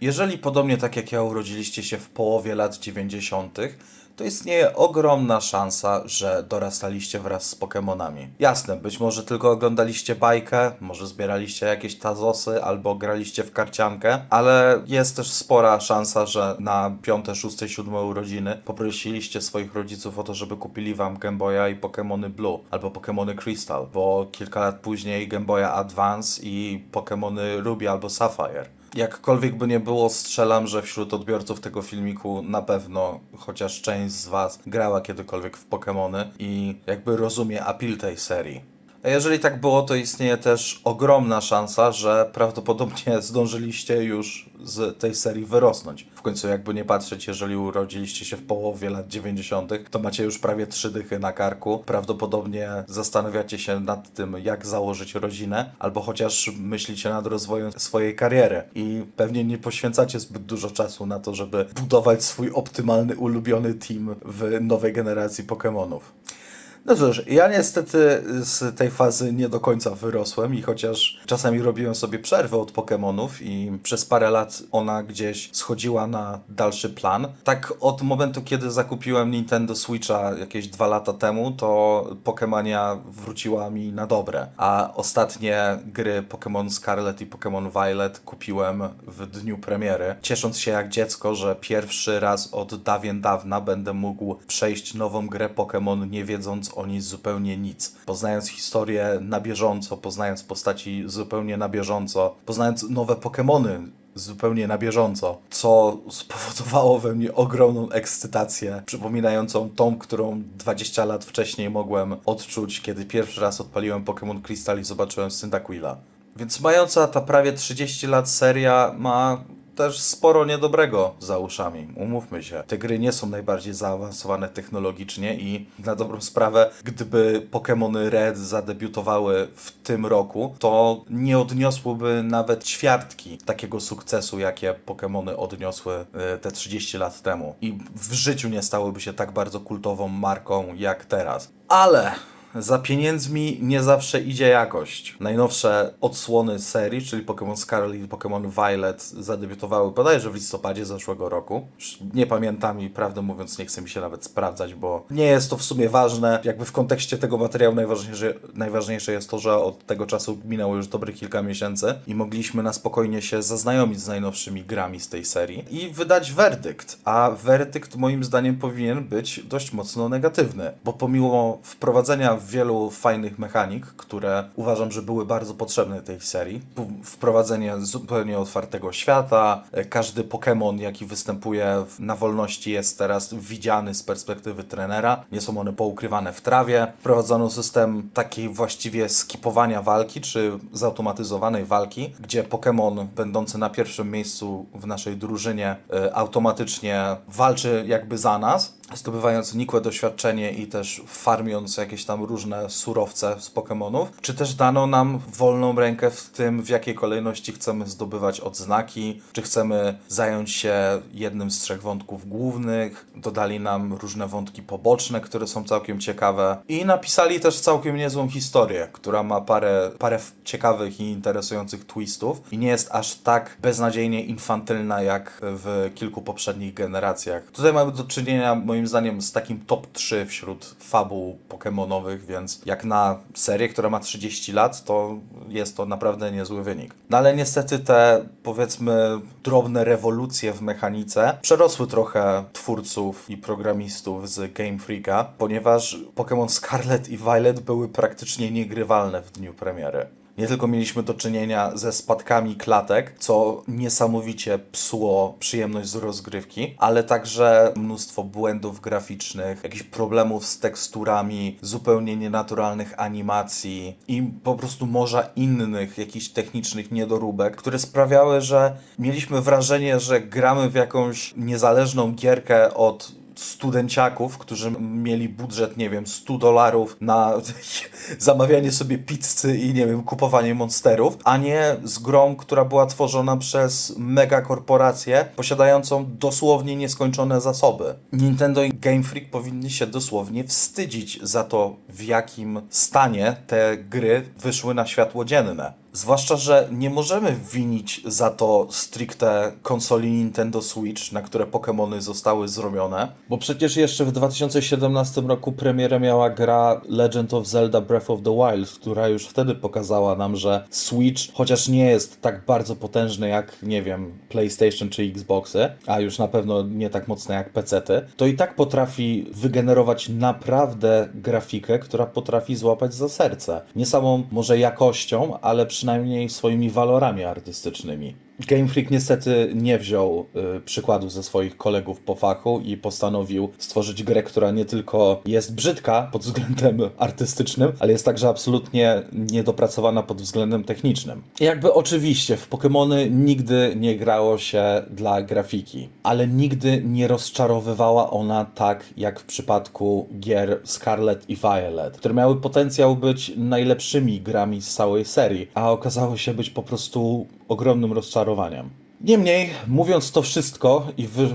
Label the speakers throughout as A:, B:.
A: Jeżeli podobnie tak jak ja urodziliście się w połowie lat 90., to istnieje ogromna szansa, że dorastaliście wraz z Pokémonami. Jasne, być może tylko oglądaliście bajkę, może zbieraliście jakieś tazosy albo graliście w karciankę, ale jest też spora szansa, że na piąte, szóste, siódme urodziny poprosiliście swoich rodziców o to, żeby kupili wam Game Boya i Pokémony Blue albo Pokémony Crystal, bo kilka lat później Game Boya Advance i Pokémony Ruby albo Sapphire. Jakkolwiek by nie było, strzelam, że wśród odbiorców tego filmiku na pewno chociaż część z Was grała kiedykolwiek w Pokémony i jakby rozumie appeal tej serii. Jeżeli tak było, to istnieje też ogromna szansa, że prawdopodobnie zdążyliście już z tej serii wyrosnąć. W końcu, jakby nie patrzeć, jeżeli urodziliście się w połowie lat 90., to macie już prawie trzy dychy na karku. Prawdopodobnie zastanawiacie się nad tym, jak założyć rodzinę, albo chociaż myślicie nad rozwojem swojej kariery. I pewnie nie poświęcacie zbyt dużo czasu na to, żeby budować swój optymalny, ulubiony team w nowej generacji Pokémonów. No cóż, ja niestety z tej fazy nie do końca wyrosłem i chociaż czasami robiłem sobie przerwę od Pokémonów i przez parę lat ona gdzieś schodziła na dalszy plan, tak od momentu, kiedy zakupiłem Nintendo Switcha jakieś dwa lata temu, to Pokémania wróciła mi na dobre, a ostatnie gry Pokémon Scarlet i Pokémon Violet kupiłem w dniu premiery, ciesząc się jak dziecko, że pierwszy raz od dawien dawna będę mógł przejść nową grę Pokémon nie wiedząc o niej zupełnie nic. Poznając historię na bieżąco, poznając postaci zupełnie na bieżąco, poznając nowe Pokémony zupełnie na bieżąco, co spowodowało we mnie ogromną ekscytację, przypominającą tą, którą 20 lat wcześniej mogłem odczuć, kiedy pierwszy raz odpaliłem Pokémon Crystal i zobaczyłem Cyndaquila. Więc mająca ta prawie 30 lat seria ma też sporo niedobrego za uszami. Umówmy się. Te gry nie są najbardziej zaawansowane technologicznie i na dobrą sprawę, gdyby Pokémony Red zadebiutowały w tym roku, to nie odniosłyby nawet ćwiartki takiego sukcesu, jakie Pokémony odniosły e, te 30 lat temu. I w życiu nie stałyby się tak bardzo kultową marką jak teraz. Ale za pieniędzmi nie zawsze idzie jakość. Najnowsze odsłony serii, czyli Pokémon Scarlet i Pokémon Violet zadebiutowały bodajże w listopadzie zeszłego roku. Już Nie pamiętam i prawdę mówiąc nie chce mi się nawet sprawdzać, bo nie jest to w sumie ważne. Jakby w kontekście tego materiału najważniejsze, najważniejsze jest to, że od tego czasu minęło już dobre kilka miesięcy i mogliśmy na spokojnie się zaznajomić z najnowszymi grami z tej serii i wydać werdykt. A werdykt moim zdaniem powinien być dość mocno negatywny, bo pomimo wprowadzenia wielu fajnych mechanik, które uważam, że były bardzo potrzebne tej serii, wprowadzenie zupełnie otwartego świata, e, każdy Pokémon, jaki występuje na wolności jest teraz widziany z perspektywy trenera, nie są one poukrywane w trawie, wprowadzono system takiej właściwie skipowania walki, czy zautomatyzowanej walki, gdzie Pokémon będący na pierwszym miejscu w naszej drużynie e, automatycznie walczy jakby za nas, zdobywając nikłe doświadczenie i też farmiąc jakieś tam różne surowce z Pokémonów, czy też dano nam wolną rękę w tym, w jakiej kolejności chcemy zdobywać odznaki, czy chcemy zająć się jednym z trzech wątków głównych, dodali nam różne wątki poboczne, które są całkiem ciekawe. I napisali też całkiem niezłą historię, która ma parę, parę ciekawych i interesujących twistów. I nie jest aż tak beznadziejnie infantylna jak w kilku poprzednich generacjach. Tutaj mamy do czynienia moim zdaniem z takim top 3 wśród fabuł pokemonowych, więc jak na serię, która ma 30 lat, to jest to naprawdę niezły wynik. No ale niestety te powiedzmy drobne rewolucje w mechanice przerosły trochę twórców i programistów z Game Freaka, ponieważ Pokémon Scarlet i Violet były praktycznie niegrywalne w dniu premiery. Nie tylko mieliśmy do czynienia ze spadkami klatek, co niesamowicie psuło przyjemność z rozgrywki, ale także mnóstwo błędów graficznych, jakichś problemów z teksturami, zupełnie nienaturalnych animacji i po prostu morza innych jakichś technicznych niedoróbek, które sprawiały, że mieliśmy wrażenie, że gramy w jakąś niezależną gierkę od studenciaków, którzy mieli budżet, nie wiem, 100 dolarów na zamawianie sobie pizzy i, nie wiem, kupowanie monsterów, a nie z grą, która była tworzona przez mega korporację posiadającą dosłownie nieskończone zasoby. Nintendo i Game Freak powinni się dosłownie wstydzić za to, w jakim stanie te gry wyszły na światło dzienne. Zwłaszcza, że nie możemy winić za to stricte konsoli Nintendo Switch, na które Pokémony zostały zrobione, bo przecież jeszcze w 2017 roku premierę miała gra Legend of Zelda Breath of the Wild, która już wtedy pokazała nam, że Switch, chociaż nie jest tak bardzo potężny jak, nie wiem, PlayStation czy Xboxy, a już na pewno nie tak mocne jak PC-ty, to i tak potrafi wygenerować naprawdę grafikę, która potrafi złapać za serce. Nie samą może jakością, ale przynajmniej swoimi walorami artystycznymi. Game Freak niestety nie wziął y, przykładu ze swoich kolegów po fachu i postanowił stworzyć grę, która nie tylko jest brzydka pod względem artystycznym, ale jest także absolutnie niedopracowana pod względem technicznym. Jakby oczywiście w Pokémony nigdy nie grało się dla grafiki, ale nigdy nie rozczarowywała ona tak jak w przypadku gier Scarlet i Violet, które miały potencjał być najlepszymi grami z całej serii, a okazało się być po prostu ogromnym rozczarowaniem. Niemniej, mówiąc to wszystko i wy,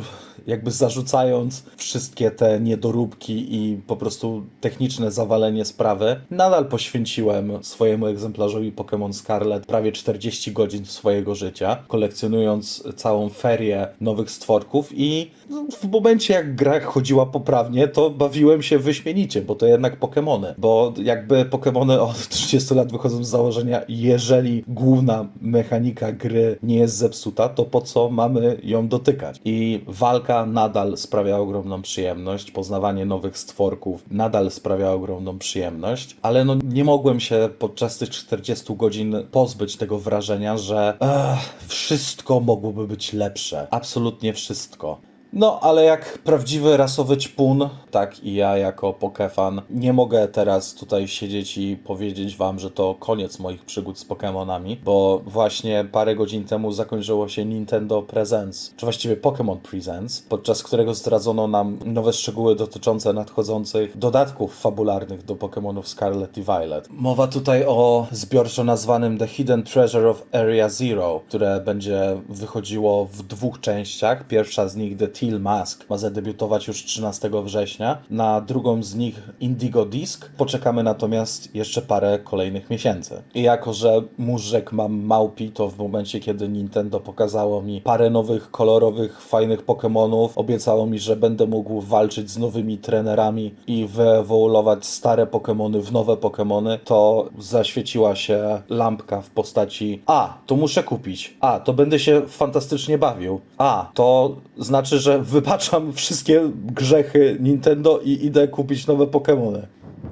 A: jakby zarzucając wszystkie te niedoróbki i po prostu techniczne zawalenie sprawy, nadal poświęciłem swojemu egzemplarzowi Pokémon Scarlet prawie 40 godzin swojego życia, kolekcjonując całą ferię nowych stworków i w momencie jak gra chodziła poprawnie, to bawiłem się wyśmienicie, bo to jednak Pokémony. Bo jakby Pokémony od 30 lat wychodzą z założenia, jeżeli główna mechanika gry nie jest zepsuta, to po co mamy ją dotykać? I walka nadal sprawia ogromną przyjemność, poznawanie nowych stworków nadal sprawia ogromną przyjemność, ale no nie mogłem się podczas tych 40 godzin pozbyć tego wrażenia, że ech, wszystko mogłoby być lepsze. Absolutnie wszystko. No, ale jak prawdziwy rasowy ćpun, tak i ja jako pokefan, nie mogę teraz tutaj siedzieć i powiedzieć wam, że to koniec moich przygód z Pokémonami, bo właśnie parę godzin temu zakończyło się Nintendo Presents, czy właściwie Pokémon Presents, podczas którego zdradzono nam nowe szczegóły dotyczące nadchodzących dodatków fabularnych do Pokémonów Scarlet i Violet. Mowa tutaj o zbiorczo nazwanym The Hidden Treasure of Area Zero, które będzie wychodziło w dwóch częściach. Pierwsza z nich The Teal Mask ma zadebiutować już 13 września. Na drugą z nich Indigo Disc poczekamy natomiast jeszcze parę kolejnych miesięcy. I jako, że móżek mam małpi, to w momencie, kiedy Nintendo pokazało mi parę nowych, kolorowych, fajnych Pokémonów, obiecało mi, że będę mógł walczyć z nowymi trenerami i wyewoluować stare Pokémony w nowe Pokémony, to zaświeciła się lampka w postaci a, to muszę kupić, a, to będę się fantastycznie bawił, a, to znaczy, że wybaczam wszystkie grzechy Nintendo i idę kupić nowe Pokémony.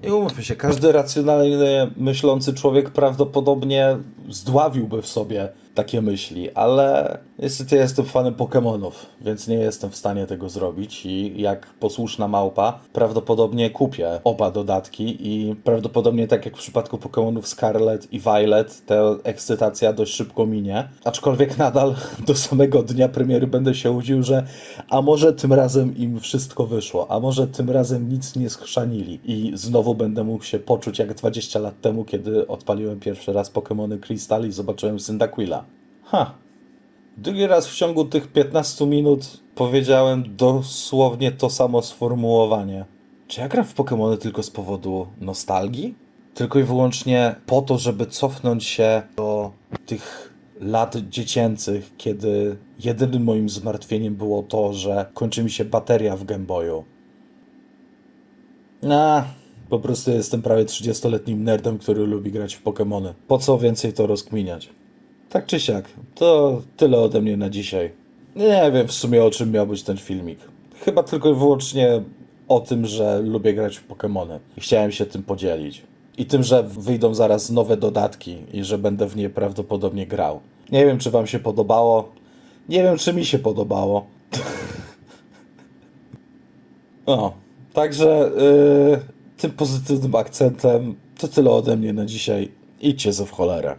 A: I umówmy się, każdy racjonalny, myślący człowiek prawdopodobnie zdławiłby w sobie takie myśli, ale niestety jestem fanem Pokémonów, więc nie jestem w stanie tego zrobić i jak posłuszna małpa prawdopodobnie kupię oba dodatki i prawdopodobnie tak jak w przypadku Pokémonów Scarlet i Violet, ta ekscytacja dość szybko minie, aczkolwiek nadal do samego dnia premiery będę się łudził, że a może tym razem im wszystko wyszło, a może tym razem nic nie schrzanili i znowu będę mógł się poczuć jak 20 lat temu, kiedy odpaliłem pierwszy raz Pokémony Crystal i zobaczyłem Cyndaquila. Ha, Drugi raz w ciągu tych 15 minut powiedziałem dosłownie to samo sformułowanie. Czy ja gram w Pokémony tylko z powodu nostalgii? Tylko i wyłącznie po to, żeby cofnąć się do tych lat dziecięcych, kiedy jedynym moim zmartwieniem było to, że kończy mi się bateria w Game Boyu. Po prostu jestem prawie 30-letnim nerdem, który lubi grać w Pokémony. Po co więcej to rozkminiać? Tak czy siak, to tyle ode mnie na dzisiaj. Nie wiem w sumie o czym miał być ten filmik. Chyba tylko i wyłącznie o tym, że lubię grać w Pokémony. Chciałem się tym podzielić. I tym, że wyjdą zaraz nowe dodatki i że będę w nie prawdopodobnie grał. Nie wiem, czy wam się podobało. Nie wiem, czy mi się podobało. O, także yy, tym pozytywnym akcentem to tyle ode mnie na dzisiaj. Idźcie ze w cholerę.